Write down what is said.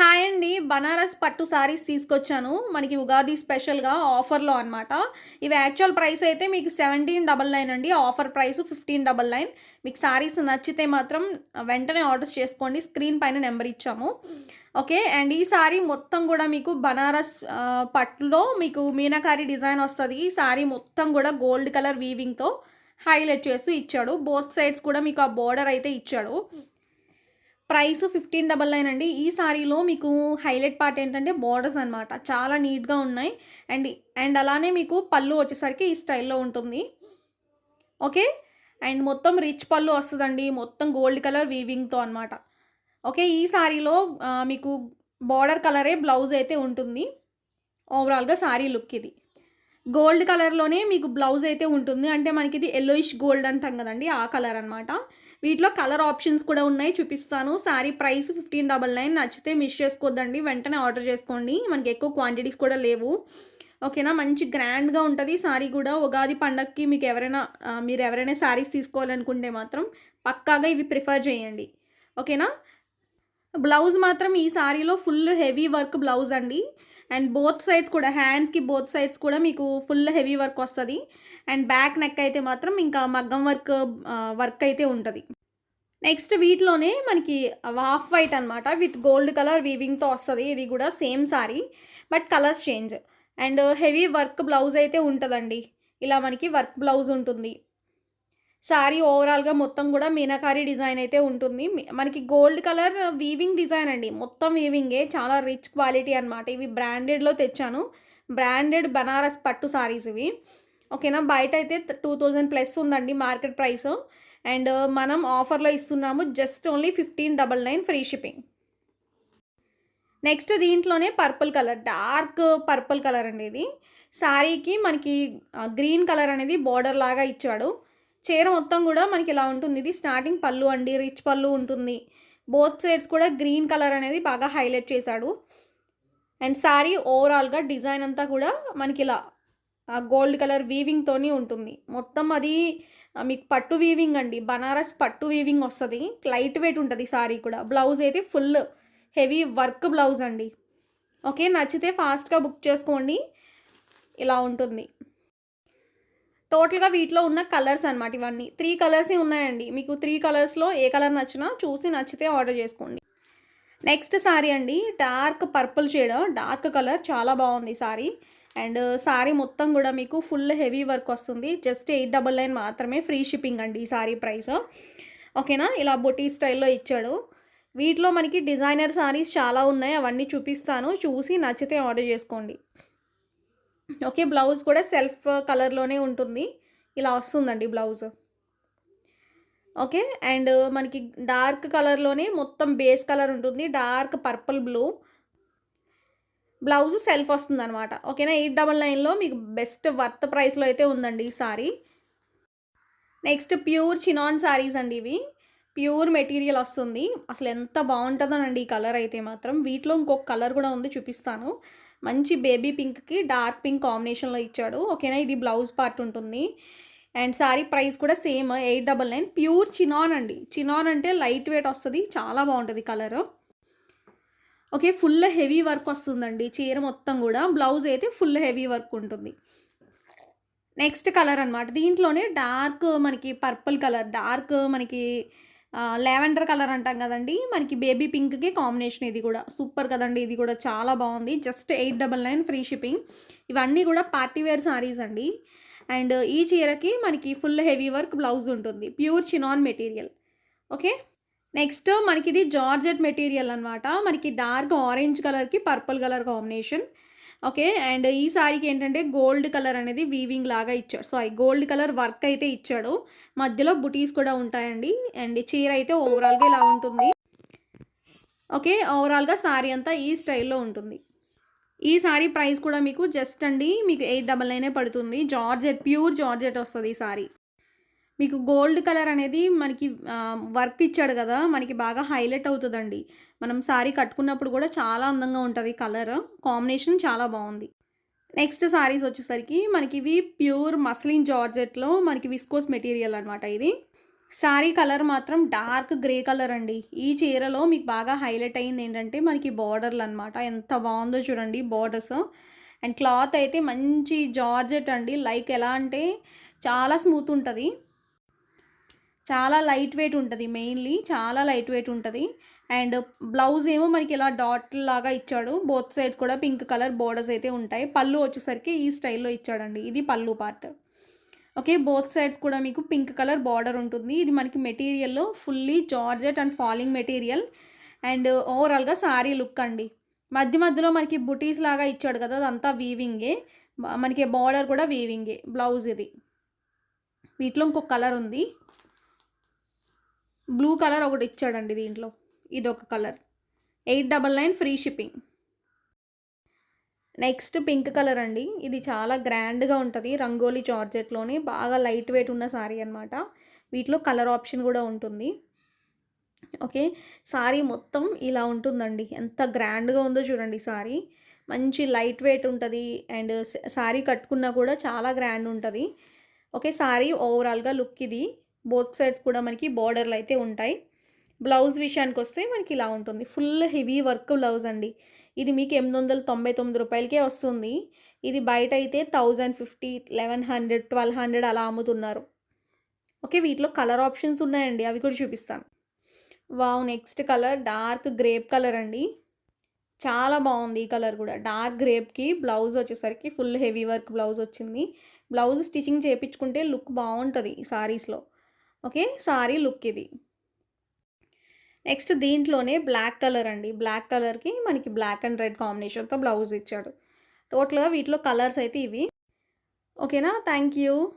Hi అండి. బనారస్ పట్టు సారీస్ తీసుకొచ్చాను. మనకి ఉగాది స్పెషల్గా ఆఫర్లో అనమాట ఇవి యాక్చువల్ ప్రైస్ అయితే మీకు సెవెంటీన్ డబల్ నైన్ అండి. Offer price fifteen double nine. మీకు సారీస్ నచ్చితే మాత్రం వెంటనే ఆర్డర్స్ చేసుకోండి. స్క్రీన్ పైన నెంబర్ ఇచ్చాము. ఓకే. అండ్ ఈ సారీ మొత్తం కూడా మీకు బనారస్ పట్టులో మీకు మీనాకారి డిజైన్ వస్తుంది. ఈ సారీ మొత్తం కూడా గోల్డ్ కలర్ వీవింగ్తో హైలైట్ చేస్తూ ఇచ్చాడు. బోత్ సైడ్స్ కూడా మీకు ఆ బోర్డర్ అయితే ఇచ్చాడు. ప్రైస్ ఫిఫ్టీన్ డబల్ నైన్ అండి. ఈ సారీలో మీకు హైలైట్ పార్ట్ ఏంటంటే బార్డర్స్ అనమాట చాలా నీట్గా ఉన్నాయి. అండ్ అండ్ అలానే మీకు పళ్ళు వచ్చేసరికి ఈ స్టైల్లో ఉంటుంది. ఓకే? అండ్ మొత్తం రిచ్ పళ్ళు వస్తుందండి. మొత్తం గోల్డ్ కలర్ వీవింగ్తో అనమాట ఓకే? ఈ సారీలో మీకు బార్డర్ కలరే బ్లౌజ్ అయితే ఉంటుంది. ఓవరాల్గా సారీ లుక్ ఇది. గోల్డ్ కలర్లోనే మీకు బ్లౌజ్ అయితే ఉంటుంది. అంటే మనకి ఇది ఎల్లోయిష్ గోల్డ్ అంటాం కదండి ఆ కలర్ అనమాట వీటిలో కలర్ ఆప్షన్స్ కూడా ఉన్నాయి చూపిస్తాను. Sari price fifteen double nine. నచ్చితే మిస్ చేసుకోవద్దండి వెంటనే ఆర్డర్ చేసుకోండి. మనకి ఎక్కువ క్వాంటిటీస్ కూడా లేవు. ఓకేనా? మంచి గ్రాండ్గా ఉంటుంది. సారీ కూడా ఉగాది పండగకి మీకు ఎవరైనా మీరు ఎవరైనా శారీస్ తీసుకోవాలనుకుంటే మాత్రం పక్కాగా ఇవి ప్రిఫర్ చేయండి. ఓకేనా? బ్లౌజ్ మాత్రం ఈ సారీలో ఫుల్ హెవీ వర్క్ బ్లౌజ్ అండి. అండ్ బోత్ సైడ్స్ కూడా హ్యాండ్స్కి బోత్ సైడ్స్ కూడా మీకు ఫుల్ హెవీ వర్క్ వస్తుంది. అండ్ బ్యాక్ నెక్ అయితే మాత్రం ఇంకా మగ్గం వర్క్ వర్క్ అయితే ఉంటుంది. నెక్స్ట్ వీటిలోనే మనకి హాఫ్ వైట్ అనమాట విత్ గోల్డ్ కలర్ వీవింగ్తో వస్తుంది. ఇది కూడా same sari but colours change. And heavy work blouse అయితే ఉంటుందండి. ఇలా మనకి వర్క్ బ్లౌజ్ ఉంటుంది. శారీ ఓవరాల్గా మొత్తం కూడా మీనాకారి డిజైన్ అయితే ఉంటుంది. మనకి గోల్డ్ కలర్ వీవింగ్ డిజైన్ అండి. మొత్తం వీవింగే చాలా రిచ్ క్వాలిటీ అనమాట ఇవి బ్రాండెడ్లో తెచ్చాను. బ్రాండెడ్ బనారస్ పట్టు శారీస్ ఇవి. ఓకేనా బయట అయితే టూ థౌజండ్ ప్లస్ ఉందండి మార్కెట్ ప్రైస్ అండ్ మనం ఆఫర్లో ఇస్తున్నాము just only fifteen double nine free shipping next దీంట్లోనే purple colour dark purple colour అండి ఇది. శారీకి మనకి గ్రీన్ కలర్ అనేది బార్డర్ లాగా ఇచ్చాడు. చీర మొత్తం కూడా మనకి ఇలా ఉంటుంది. ఇది స్టార్టింగ్ పళ్ళు అండి. రిచ్ పళ్ళు ఉంటుంది. బోత్ సైడ్స్ కూడా గ్రీన్ కలర్ అనేది బాగా హైలైట్ చేశాడు. అండ్ శారీ ఓవరాల్గా డిజైన్ అంతా కూడా మనకి ఇలా గోల్డ్ కలర్ వీవింగ్తోని ఉంటుంది. మొత్తం అది మీకు పట్టు వీవింగ్ అండి. బనారస్ పట్టు వీవింగ్ వస్తుంది. లైట్ వెయిట్ ఉంటుంది సారీ కూడా. బ్లౌజ్ అయితే ఫుల్ హెవీ వర్క్ బ్లౌజ్ అండి. ఓకే నచ్చితే ఫాస్ట్గా బుక్ చేసుకోండి. ఇలా ఉంటుంది. టోటల్గా వీటిలో ఉన్న కలర్స్ అనమాట ఇవన్నీ. త్రీ కలర్సే ఉన్నాయండి. మీకు త్రీ కలర్స్లో ఏ కలర్ నచ్చినా చూసి నచ్చితే ఆర్డర్ చేసుకోండి. నెక్స్ట్ సారీ అండి. Dark purple shade. Dark colour. చాలా బాగుంది సారీ. అండ్ సారీ మొత్తం కూడా మీకు ఫుల్ హెవీ వర్క్ వస్తుంది. జస్ట్ ఎయిట్ డబల్ నైన్ మాత్రమే ఫ్రీ షిప్పింగ్ అండి ఈ సారీ ప్రైస్. ఓకేనా? ఇలా బొటీ స్టైల్లో ఇచ్చాడు. వీటిలో మనకి డిజైనర్ సారీస్ చాలా ఉన్నాయి. అవన్నీ చూపిస్తాను. చూసి నచ్చితే ఆర్డర్ చేసుకోండి. ఓకే బ్లౌజ్ కూడా సెల్ఫ్ కలర్లోనే ఉంటుంది. ఇలా వస్తుందండి బ్లౌజ్. ఓకే అండ్ మనకి డార్క్ కలర్లోనే మొత్తం బేస్ కలర్ ఉంటుంది. Dark purple blue. Blouse self వస్తుంది అనమాట ఓకేనా ఎయిట్ డబల్ నైన్లో మీకు బెస్ట్ వర్త్ ప్రైస్లో అయితే ఉందండి ఈ sari. Next pure chinon saris అండి ఇవి. ప్యూర్ మెటీరియల్ వస్తుంది. అసలు ఎంత బాగుంటుందోనండి ఈ కలర్ అయితే మాత్రం. వీటిలో ఇంకొక కలర్ కూడా ఉంది చూపిస్తాను. మంచి బేబీ పింక్కి డార్క్ పింక్ కాంబినేషన్లో ఇచ్చాడు. ఓకేనా? ఇది బ్లౌజ్ పార్ట్ ఉంటుంది. అండ్ సారీ ప్రైస్ కూడా same eight double nine. Pure chinon అండి. చినాన్ అంటే లైట్ వెయిట్ వస్తుంది. చాలా బాగుంటుంది colour. Okay full heavy work వస్తుందండి. చీర మొత్తం కూడా. బ్లౌజ్ అయితే ఫుల్ హెవీ వర్క్ ఉంటుంది. నెక్స్ట్ కలర్ అనమాట దీంట్లోనే డార్క్ మనకి పర్పుల్ కలర్. డార్క్ మనకి లెవెండర్ కలర్ అంటాం కదండి. మనకి బేబీ పింక్కి కాంబినేషన్ ఇది కూడా. సూపర్ కదండి. ఇది కూడా చాలా బాగుంది. Just eight double nine free shipping. ఇవన్నీ కూడా పార్టీ వేర్ సారీస్ అండి. అండ్ ఈ చీరకి మనకి ఫుల్ హెవీ వర్క్ బ్లౌజ్ ఉంటుంది. Pure chinon material. Okay? Next మనకి ఇది జార్జెట్ మెటీరియల్ అనమాట మనకి డార్క్ ఆరెంజ్ కలర్కి purple colour combination. Okay and ఈ సారీకి ఏంటంటే గోల్డ్ కలర్ అనేది వీవింగ్ లాగా ఇచ్చాడు. సారీ గోల్డ్ కలర్ వర్క్ అయితే ఇచ్చాడు. మధ్యలో బుటీస్ కూడా ఉంటాయండి. అండ్ చీర అయితే ఓవరాల్గా ఇలా ఉంటుంది. ఓకే ఓవరాల్గా సారీ అంతా ఈ స్టైల్లో ఉంటుంది. ఈ సారీ ప్రైస్ కూడా మీకు జస్ట్ అండి మీకు ఎయిట్ డబల్ నైనే పడుతుంది. జార్జెట్ ప్యూర్ జార్జెట్ వస్తుంది ఈ సారీ. మీకు గోల్డ్ కలర్ అనేది మనకి వర్క్ ఇచ్చాడు కదా మనకి బాగా హైలైట్ అవుతుందండి. మనం సారీ కట్టుకున్నప్పుడు కూడా చాలా అందంగా ఉంటుంది కలర్. కాంబినేషన్ చాలా బాగుంది. నెక్స్ట్ సారీస్ వచ్చేసరికి మనకి ఇవి ప్యూర్ మస్లిన్ జార్జెట్లో మనకి విస్కోస్ మెటీరియల్ అనమాట ఇది. శారీ కలర్ మాత్రం డార్క్ గ్రే కలర్ అండి. ఈ చీరలో మీకు బాగా హైలైట్ అయింది ఏంటంటే మనకి బార్డర్లు అనమాట ఎంత బాగుందో చూడండి బార్డర్స్. అండ్ క్లాత్ అయితే మంచి జార్జెట్ అండి. లైక్ ఎలా అంటే చాలా స్మూత్ ఉంటుంది. చాలా లైట్ వెయిట్ ఉంటుంది మెయిన్లీ చాలా లైట్ వెయిట్ ఉంటుంది. అండ్ బ్లౌజ్ ఏమో మనకి ఇలా డాట్ లాగా ఇచ్చాడు. బోత్ సైడ్స్ కూడా పింక్ కలర్ బోర్డర్స్ అయితే ఉంటాయి. పళ్ళు వచ్చేసరికి ఈ స్టైల్లో ఇచ్చాడండి. ఇది పళ్ళు పార్ట్ ఓకే బోత్ సైడ్స్ కూడా మీకు పింక్ కలర్ బార్డర్ ఉంటుంది. ఇది మనకి మెటీరియల్లో fully georgette and falling material and ఓవరాల్గా సారీ లుక్ అండి. మధ్య మధ్యలో మనకి బుటీస్ లాగా ఇచ్చాడు కదా అదంతా వీవింగే మనకి బార్డర్ కూడా వీవింగే బ్లౌజ్ ఇది. వీటిలో ఇంకొక కలర్ ఉంది. బ్లూ కలర్ ఒకటి ఇచ్చాడండి దీంట్లో. ఇది ఒక colour. Eight double nine free shipping. Next pink colour అండి. ఇది చాలా గ్రాండ్గా ఉంటుంది. రంగోలీ జార్జెట్లోనే బాగా లైట్ వెయిట్ ఉన్న సారీ అనమాట వీటిలో కలర్ ఆప్షన్ కూడా ఉంటుంది. ఓకే. సారీ మొత్తం ఇలా ఉంటుందండి. ఎంత గ్రాండ్గా ఉందో చూడండి సారీ. మంచి లైట్ వెయిట్ ఉంటుంది. అండ్ సారీ కట్టుకున్నా కూడా చాలా గ్రాండ్ ఉంటుంది. ఓకే. సారీ ఓవరాల్గా లుక్ ఇది. బోత్ సైడ్స్ కూడా మనకి బార్డర్లు అయితే ఉంటాయి. బ్లౌజ్ విషయానికి వస్తే మనకి ఇలా ఉంటుంది. ఫుల్ హెవీ వర్క్ బ్లౌజ్ అండి. ఇది మీకు ఎనిమిది వందల తొంభై తొమ్మిది రూపాయలకే వస్తుంది. ఇది బయట అయితే thousand fifty eleven hundred twelve hundred అలా అమ్ముతున్నారు. ఓకే వీటిలో కలర్ ఆప్షన్స్ ఉన్నాయండి. అవి కూడా చూపిస్తాను. Wow next colour dark grape colour అండి. చాలా బాగుంది ఈ కలర్ కూడా. డార్క్ గ్రేప్కి బ్లౌజ్ వచ్చేసరికి ఫుల్ హెవీ వర్క్ బ్లౌజ్ వచ్చింది. బ్లౌజ్ స్టిచ్చింగ్ చేయించుకుంటే లుక్ బాగుంటుంది ఈ సారీస్లో. ఓకే? సారీ లుక్ ఇది. నెక్స్ట్ దీంట్లోనే బ్లాక్ కలర్ అండి. బ్లాక్ కలర్కి మనకి బ్లాక్ అండ్ రెడ్ కాంబినేషన్తో బ్లౌజ్ ఇచ్చాడు. టోటల్గా వీటిలో కలర్స్ అయితే ఇవి. ఓకేనా? Thank you.